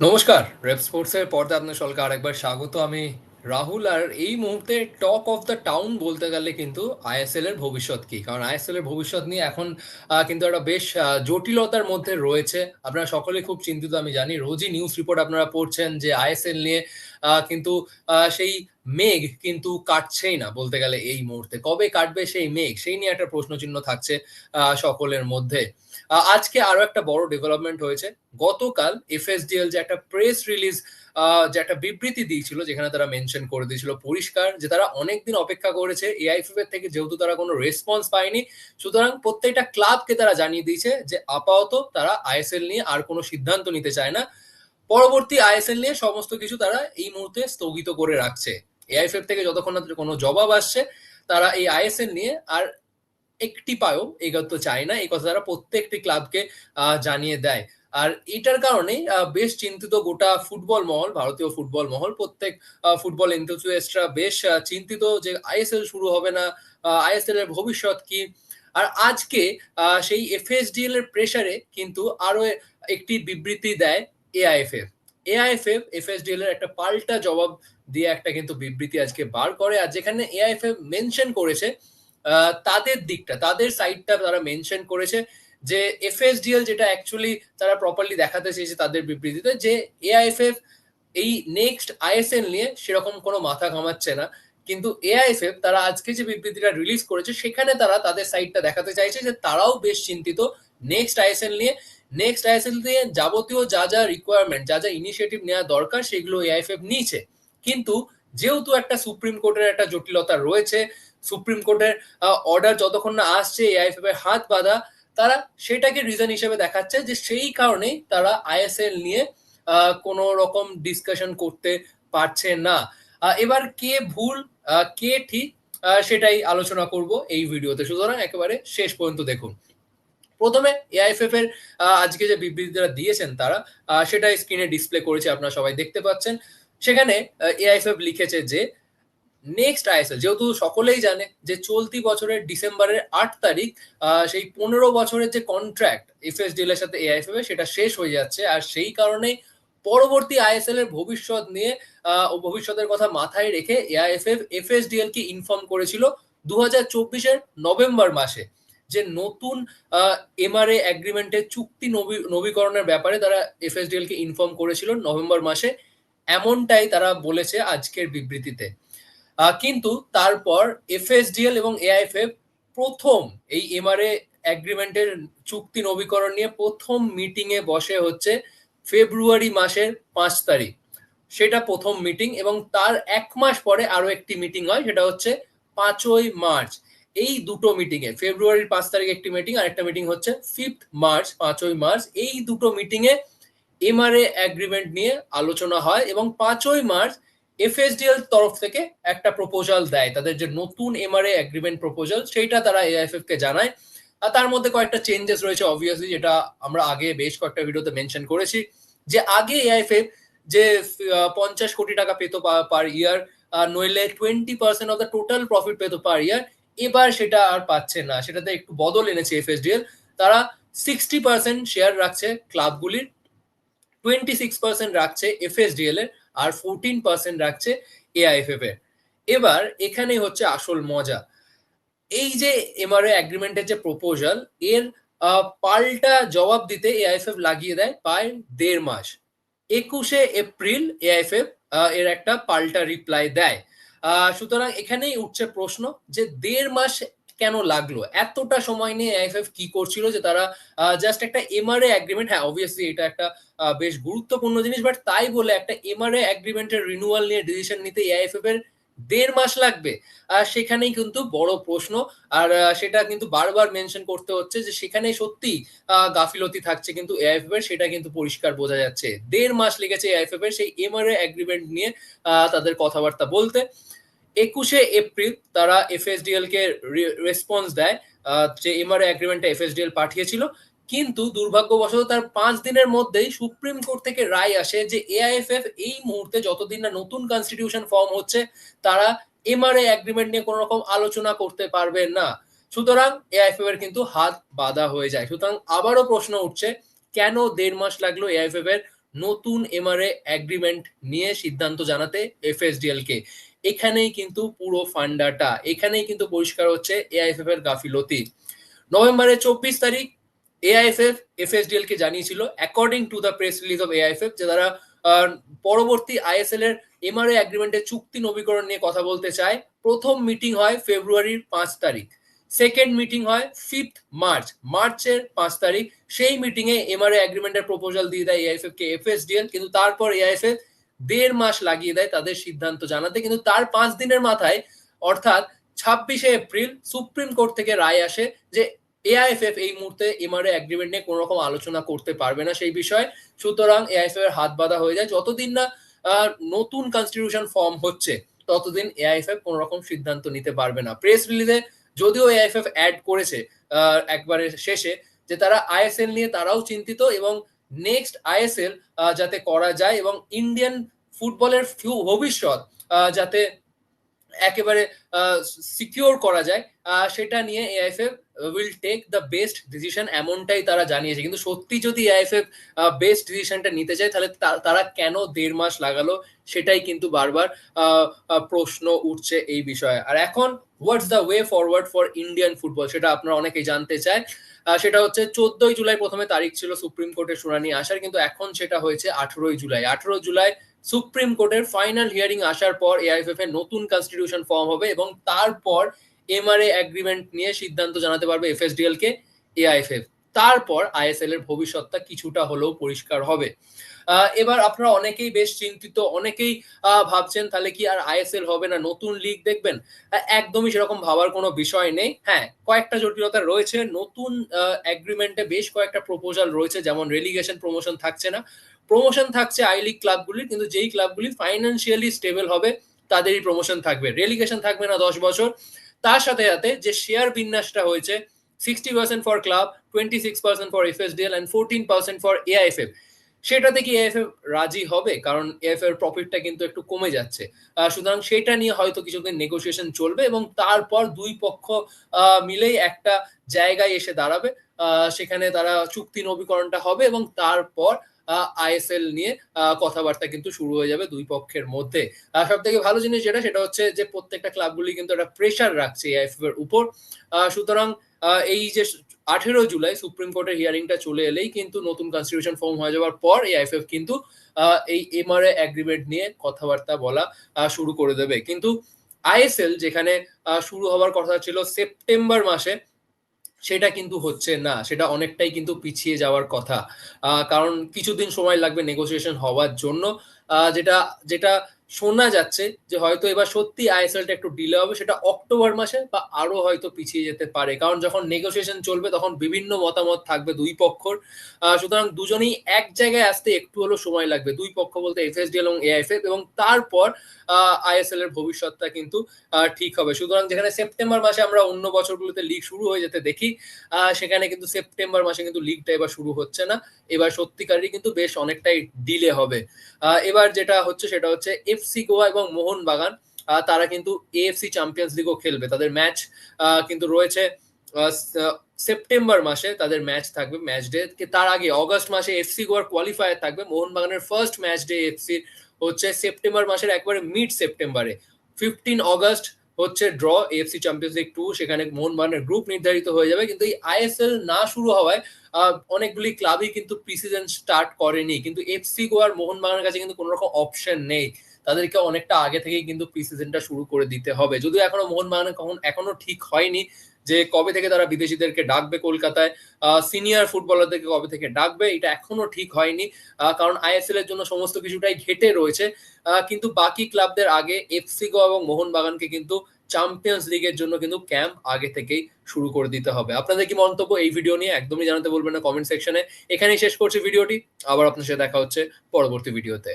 নমস্কার রেপ স্পোর্টসের পর্দা আপনার সকলকে আরেকবার স্বাগত। আমি রাহুল আর এই মুহূর্তে টক অফ দ্য টাউন বলতে গেলে কিন্তু আইএসএল এর ভবিষ্যৎ কি? কারণ আইএসএল এর ভবিষ্যৎ নিয়ে এখন কিন্তু একটা বেশ জটিলতার মধ্যে রয়েছে। আপনারা সকলে খুব চিন্তিত, আমি জানি। রোজই নিউজ রিপোর্ট আপনারা পড়ছেন যে আইএসএল নিয়ে কিন্তু সেই মেঘ কিন্তু কাটছেই না বলতে গেলে এই মুহূর্তে। কবে কাটবে সেই মেঘ? সেই নিয়ে একটা প্রশ্নচিহ্ন থাকছে সকলের মধ্যে। আজকে আরও একটা বড় ডেভেলপমেন্ট হয়েছে। গতকাল এফএসডিএল যে একটা প্রেস রিলিজ যে একটা বিবৃতি দিয়েছিল, যেখানে তারা মেনশন করে দিয়েছিল পরিষ্কার যে তারা অনেকদিন অপেক্ষা করেছে এআইএফএফ এর থেকে যেহেতু তারা কোনো রেসপন্স পায়নি, সুতরাং প্রত্যেকটা ক্লাবকে তারা জানিয়ে দিয়েছে যে আপাতত তারা আইএসএল নিয়ে আর কোনো সিদ্ধান্ত নিতে চায় না। পরবর্তী আইএসএল নিয়ে সমস্ত কিছু তারা এই মুহূর্তে স্থগিত করে রাখছে। এআইএফএফ থেকে যতক্ষণ না কোনো জবাব আসছে, তারা এই আইএসএল নিয়ে আর একটি পায়ও এগোতে চায় না। এই কথা তারা প্রত্যেকটি ক্লাবকে জানিয়ে দেয়। আর এটার কারণে বেশ চিন্তিত গোটা ফুটবল মহল, ভারতীয় ফুটবল মহল, প্রত্যেক ফুটবল এনথুসিয়াস্টরা বেশ চিন্তিত যে আইএসএল শুরু হবে না আইএসএল এর ভবিষ্যৎ কি? আর আজকে সেই এফএসডিএল এর প্রেসারে কিন্তু আরও একটি বিবৃতি দেয় এআইএফএফ এআইএফএফ এফএসডিএল এর একটা পাল্টা জবাব দিয়ে একটা কিন্তু বিবৃতি আজকে বার করে। আর যেখানে এআইএফএফ মেনশন করেছে তাদের দিকটা, তাদের সাইডটা তারা মেনশন করেছে যে এফএসডিএল যেটা অ্যাকচুয়ালি তারা প্রপারলি দেখাতে চেয়েছে তাদের বিবৃতিতে যে এআইএফএফ এই নেক্সট আইএসএল নিয়ে সেরকম কোনো মাথা ঘামাচ্ছে না। কিন্তু এআইএফএফ তারা আজকে যে বিবৃতিটা রিলিজ করেছে, সেখানে তারা তাদের সাইডটা দেখাতে চাইছে যে তারাও বেশ চিন্তিত নেক্সট আইএসএল নিয়ে নেক্সট আইএসএল দিয়ে যাবতীয় যা যা রিকোয়ারমেন্ট যা যা ইনিশিয়েটিভ নেওয়া দরকার, সেগুলো এআইএফএফ নিয়েছে। কিন্তু যেহেতু একটা সুপ্রিম কোর্টের একটা জটিলতা রয়েছে সুপ্রিম কোর্টের অর্ডার যতক্ষণ না আসছে এআইএফএফ এর হাত বাঁধা, তারা সেটাকে রিজন হিসেবে দেখাচ্ছে যে সেই কারণেই তারা আইএসএল নিয়ে কোনো রকম ডিসকাশন করতে পারছে না। এবার কে ভুল কে ঠিক সেটাই আলোচনা করব এই ভিডিওতে। সুতরাং একেবারে শেষ পর্যন্ত দেখুন। প্রথমে এআইএফএফ এর আজকে যে বিবৃতিটা দিয়েছেন তারা সেটা স্ক্রিনে ডিসপ্লে করেছে, আপনারা সবাই দেখতে পাচ্ছেন। সেখানে এআইএফএফ লিখেছে যে নেক্সট আইএসএল যেহেতু সকলেই জানে যে চলতি বছরের ডিসেম্বরের আট তারিখ সেই পনেরো বছরের যে কন্ট্রাক্ট এফএসডিএল এর সাথে এআইএফএফ সেটা শেষ হয়ে যাচ্ছে। আর সেই কারণে পরবর্তী আইএসএল এর ভবিষ্যৎ নিয়ে ও ভবিষ্যতের কথা মাথায় রেখে এআইএফএফ এফএসডিএল কে ইনফর্ম করেছিল দু হাজার চব্বিশের নভেম্বর মাসে। যে নতুন এমআরএ এগ্রিমেন্টের চুক্তি নবী- নবীকরণের ব্যাপারে তারা এফএসডিএল কে ইনফর্ম করেছিল নভেম্বর মাসে। এমনটাই তারা বলেছে আজকের বিবৃতিতে। কিন্তু তারপর এফএসডিএল এবং এআইএফএফ প্রথম এই এমআরএ অ্যাগ্রিমেন্টের চুক্তি নবীকরণ নিয়ে প্রথম মিটিং এ বসে হচ্ছে ফেব্রুয়ারি মাসের পাঁচ তারিখ। সেটা প্রথম মিটিং এবং তার এক মাস পরে আরও একটি মিটিং হয়, সেটা হচ্ছে পাঁচই মার্চ। এই দুটো মিটিং এ ফেব্রুয়ারির পাঁচ তারিখ একটি মিটিং আর একটা মিটিং হচ্ছে ফিফথ মার্চ পাঁচই মার্চ এই দুটো মিটিং এ এমআরএ এগ্রিমেন্ট নিয়ে আলোচনা হয় এবং পাঁচই মার্চ এফএসডিএল তরফ থেকে একটা প্রপোজাল দেয়। তাদের যে নতুন এমআরএ এগ্রিমেন্ট প্রপোজাল সেইটা তারা এআইএফএফ কে জানায়। আর তার মধ্যে কয়েকটা চেঞ্জেস রয়েছে অবভিয়াসলি যেটা আমরা আগে বেশ কয়েকটা ভিডিওতে মেনশন করেছি। যে আগে এআইএফএফ যে পঞ্চাশ কোটি টাকা পেত পার ইয়ার নইলে twenty percent of the total profit পেত পার ইয়ার এবার সেটা আর পাচ্ছে না। সেটাতে একটু বদল এনেছে এফএসডিএল। তারা সিক্সটি পার্সেন্ট শেয়ার রাখছে ক্লাবগুলির টোয়েন্টি সিক্স পার্সেন্ট রাখছে এফএসডিএল এর, আর ফোরটিন পার্সেন্ট রাখছে এআইএফএফ এর। এবার এখানেই হচ্ছে আসল মজা। এই যে এমআরএ এগ্রিমেন্টের যে প্রপোজাল এর পাল্টা জবাব দিতে এআইএফএফ লাগিয়ে দেয় প্রায় দেড় মাস। একুশে এপ্রিল এআইএফএফ এর একটা পাল্টা রিপ্লাই দেয়। সুতরাং এখানেই উঠছে প্রশ্ন যে দেড় মাস কেন লাগল? এতটা সময় নিয়ে আইএফএফ কি করছিল যে তারা জাস্ট একটা এমআরএ অ্যাগ্রিমেন্ট হ্যাঁ অবভিয়াসলি এটা একটা বেশ গুরুত্বপূর্ণ জিনিস বাট তাই বলে একটা এমআরএ অ্যাগ্রিমেন্টের রিনুয়াল নিয়ে ডিসিশন নিতে এআইএফএফ এর দেড় মাস লাগবে। আর সেখানেই কিন্তু বড় প্রশ্ন। আর সেটা কিন্তু বারবার মেনশন করতে হচ্ছে যে সেখানে সত্যি গাফিলতি থাকছে কিন্তু এআইএফএফ এর, সেটা কিন্তু পরিষ্কার বোঝা যাচ্ছে। দেড় মাস লেগেছে এআইএফএফ এর সেই এমআরএ এগ্রিমেন্ট নিয়ে তাদের কথাবার্তা বলতে। একুশে এপ্রিল তারা এফএসডিএল কে রেসপন্স দেয় যে এমআরএ এগ্রিমেন্টটা এফএসডিএল পাঠিয়েছিল। কিন্তু দুর্ভাগ্যবশত তার পাঁচ দিনের মধ্যেই সুপ্রিম কোর্ট থেকে রায় আসে যে এআইএফএফ এই মুহূর্তে যতদিন না নতুন কনস্টিটিউশন ফর্ম হচ্ছে, তারা এমআরএ অ্যাগ্রিমেন্ট নিয়ে কোনো রকম আলোচনা করতে পারবে না। সুতরাং এআইএফএফ এর কিন্তু হাত বাঁধা হয়ে যায়। সুতরাং আবারও প্রশ্ন উঠছে, কেন দেড় মাস লাগল এআইএফএফ এর নতুন এমআরএ অ্যাগ্রিমেন্ট নিয়ে সিদ্ধান্ত জানাতে এফএসডিএল কে এখানেই কিন্তু পুরো ফান্ডাটা, এখানেই কিন্তু পরিষ্কার হচ্ছে এআইএফএফ এর গাফিলতি। নভেম্বরের চব্বিশ তারিখ এআইএফএফ এফএসডিএল কে জানিয়েছিল according to the press release of AIFF যে তারা পরবর্তী আইএসএল এর এমআরএ এগ্রিমেন্টের চুক্তি নবীকরণ নিয়ে কথা বলতে চায়। প্রথম মিটিং হয় ফেব্রুয়ারির পাঁচ তারিখ। সেকেন্ড মিটিং হয় ফিফথ মার্চ মার্চের পাঁচ তারিখ। সেই মিটিং এ এমআরএ এগ্রিমেন্টের প্রপোজাল দিয়ে দেয় এআইএফএফ কে এফএসডিএল কিন্তু তারপর এআইএফএফ দেড় মাস লাগিয়ে দেয় তাদের সিদ্ধান্ত জানাতে। কিন্তু তার পাঁচ দিনের মাথায়, অর্থাৎ ছাব্বিশে এপ্রিল, সুপ্রিম কোর্ট থেকে রায় আসে যে এআইএফএফ এই মুহূর্তে এমআরএ এগ্রিমেন্ট নিয়ে কোনো রকম আলোচনা করতে পারবে না সেই বিষয়ে। সুতরাং এআইএফএফ এর হাত বাঁধা হয়ে যায়। যতদিন না নতুন কনস্টিটিউশন ফর্ম হচ্ছে, ততদিন এআইএফএফ কোনো রকম সিদ্ধান্ত নিতে পারবে না। প্রেস রিলিজে যদিও এআইএফএফ অ্যাড করেছে একবারে শেষে, যে তারা আইএসএল নিয়ে তারাও চিন্তিত এবং নেক্সট আইএসএল যাতে করা যায় এবং ইন্ডিয়ান ফুটবলের ভবিষ্যৎ যাতে একেবারে সিকিউর করা যায় সেটা নিয়ে AIFF will take the best decision এমনটাই তারা জানিয়েছে। কিন্তু সত্যি যদি এআইএফএফ বেস্ট ডিসিশনটা নিতে চায়, তাহলে তারা কেন দেড় মাস লাগালো সেটাই কিন্তু বারবার প্রশ্ন উঠছে এই বিষয়ে। আর এখন what's the way forward for Indian football সেটা আপনারা অনেকেই জানতে চায়। সেটা হচ্ছে চোদ্দই জুলাই প্রথমে তারিখ ছিল সুপ্রিম কোর্টের শুনানি আসার, কিন্তু এখন সেটা হয়েছে আঠেরোই জুলাই। আঠেরো জুলাই সুপ্রিম কোর্টের ফাইনাল হিয়ারিং আসার পর এআইএফএফ এর নতুন কনস্টিটিউশন ফর্ম হবে এবং তারপর এমআরএ এগ্রিমেন্ট নিয়ে সিদ্ধান্ত জানাতে পারবে এফএসডিএল কে এআইএফএফ তারপর আইএসএল এর ভবিষ্যৎটা কিছুটা হলেও পরিষ্কার হবে। এবার আপনারা অনেকেই বেশ চিন্তিত, অনেকেই ভাবছেন তাহলে কি আর আইএসএল হবে না, নতুন লিগ দেখবেন? একদমই সেরকম ভাবার কোনো বিষয় নেই। হ্যাঁ কয়েকটা জটিলতা রয়েছে। নতুন এগ্রিমেন্টে বেশ কয়েকটা প্রপোজাল রয়েছে, যেমন রেলিগেশন প্রমোশন থাকছে না। প্রমোশন থাকছে আই লিগ ক্লাবগুলির কিন্তু যেই ক্লাবগুলি ফাইন্যান্সিয়ালি স্টেবল হবে, তাদেরই প্রমোশন থাকবে। রেলিগেশন থাকবে না দশ বছর। তার সাথে সাথে যে শেয়ার বিন্যাসটা হয়েছে sixty percent for club twenty six percent for FSDL and fourteen percent for AIFF সেটাতে কি এএফএফ রাজি হবে? কারণ এএফ এর প্রফিটটা কিন্তু একটু কমে যাচ্ছে। সুতরাং সেটা নিয়ে হয়তো কিছুদিন নেগোসিয়েশন চলবে এবং তারপর দুই পক্ষ মিলেই একটা জায়গায় এসে দাঁড়াবে। সেখানে তারা চুক্তি নবীকরণটা হবে এবং তারপর আইএসএল নিয়ে কথাবার্তা কিন্তু শুরু হয়ে যাবে দুই পক্ষের মধ্যে। সব থেকে ভালো জিনিস যেটা, সেটা হচ্ছে যে প্রত্যেকটা ক্লাবগুলি কিন্তু একটা প্রেশার রাখছে এআইএফএফ এর উপর সুতরাং এই যে আঠেরো জুলাই সুপ্রিম কোর্টের হিয়ারিংটা চলে এলেই কিন্তু নতুন কনস্টিটিউশন ফর্ম হয়ে যাওয়ার পর এআইএফএফ কিন্তু এই এমআরএ এগ্রিমেন্ট নিয়ে কথাবার্তা বলা শুরু করে দেবে। কিন্তু আইএসএল যেখানে শুরু হওয়ার কথা ছিল সেপ্টেম্বর মাসে সেটা কিন্তু হচ্ছে না, সেটা অনেকটাই কিন্তু পিছিয়ে যাওয়ার কথা। কারণ কিছুদিন সময় লাগবে নেগোসিয়েশন হওয়ার জন্য। যেটা যেটা শোনা যাচ্ছে যে হয়তো এবার সত্যি আইএসএলটা একটু ডিলে হবে, সেটা অক্টোবর মাসে বা আরও হয়তো পিছিয়ে যেতে পারে। কারণ যখন নেগোসিয়েশন চলবে তখন বিভিন্ন মতামত থাকবে দুই পক্ষর। সুতরাং দুজনেই এক জায়গায় আসতে একটু হলো সময় লাগবে। দুই পক্ষ বলতে এফএসডি এবং এআইএফএফ এবং তারপর আইএসএল এর ভবিষ্যৎটা কিন্তু ঠিক হবে। সুতরাং যেখানে সেপ্টেম্বর মাসে আমরা অন্য বছরগুলোতে লিগ শুরু হয়ে যেতে দেখি সেখানে কিন্তু সেপ্টেম্বর মাসে কিন্তু লিগটা এবার শুরু হচ্ছে না। এবার সত্যিকারই কিন্তু বেশ অনেকটাই ডিলে হবে। এবার যেটা হচ্ছে সেটা হচ্ছে এফসি গোয়া এবং মোহনবাগান তারা কিন্তু এএফসি চ্যাম্পিয়ন্স লিগও খেলবে। তাদের ম্যাচ কিন্তু রয়েছে সেপ্টেম্বর মাসে তাদের ম্যাচ থাকবে ম্যাচ ডে তার আগে অগস্ট মাসে এফসি গোয়ার কোয়ালিফায়ার থাকবে। মোহনবাগানের ফার্স্ট ম্যাচ ডে এফসি হচ্ছে সেপ্টেম্বর মাসের একবারে মিড সেপ্টেম্বরে ফিফটিন অগস্ট হচ্ছে draw AFC Champions League Two সেখানে মোহনবাগানের গ্রুপ নির্ধারিত হয়ে যাবে। কিন্তু এই আইএসএল না শুরু হওয়ায় অনেকগুলি ক্লাবই কিন্তু প্রিসিজন স্টার্ট করেনি। কিন্তু এফসি গোয়ার মোহনবাগানের কাছে কিন্তু কোনো রকম অপশন নেই। তাদেরকে অনেকটা আগে থেকেই কিন্তু প্রিসিজনটা শুরু করে দিতে হবে। যদিও এখনও মোহনবাগানের কখন এখনও ঠিক হয়নি যে কবে থেকে তারা বিদেশিদেরকে ডাকবে কলকাতায় সিনিয়র ফুটবলারদেরকে কবে থেকে ডাকবে, এটা এখনও ঠিক হয়নি কারণ আইএসএল এর জন্য সমস্ত কিছুটাই ঘেটে রয়েছে কিন্তু বাকি ক্লাবদের আগে এফসি গোয়া এবং মোহনবাগানকে কিন্তু চ্যাম্পিয়ন্স লিগের জন্য কিন্তু ক্যাম্প আগে থেকেই শুরু করে দিতে হবে। আপনাদের কি মন্তব্য এই ভিডিও নিয়ে? একদমই জানাতে বলবেন না কমেন্ট সেকশনে এখানেই শেষ করছি ভিডিওটি। আবার আপনার সাথে দেখা হচ্ছে পরবর্তী ভিডিওতে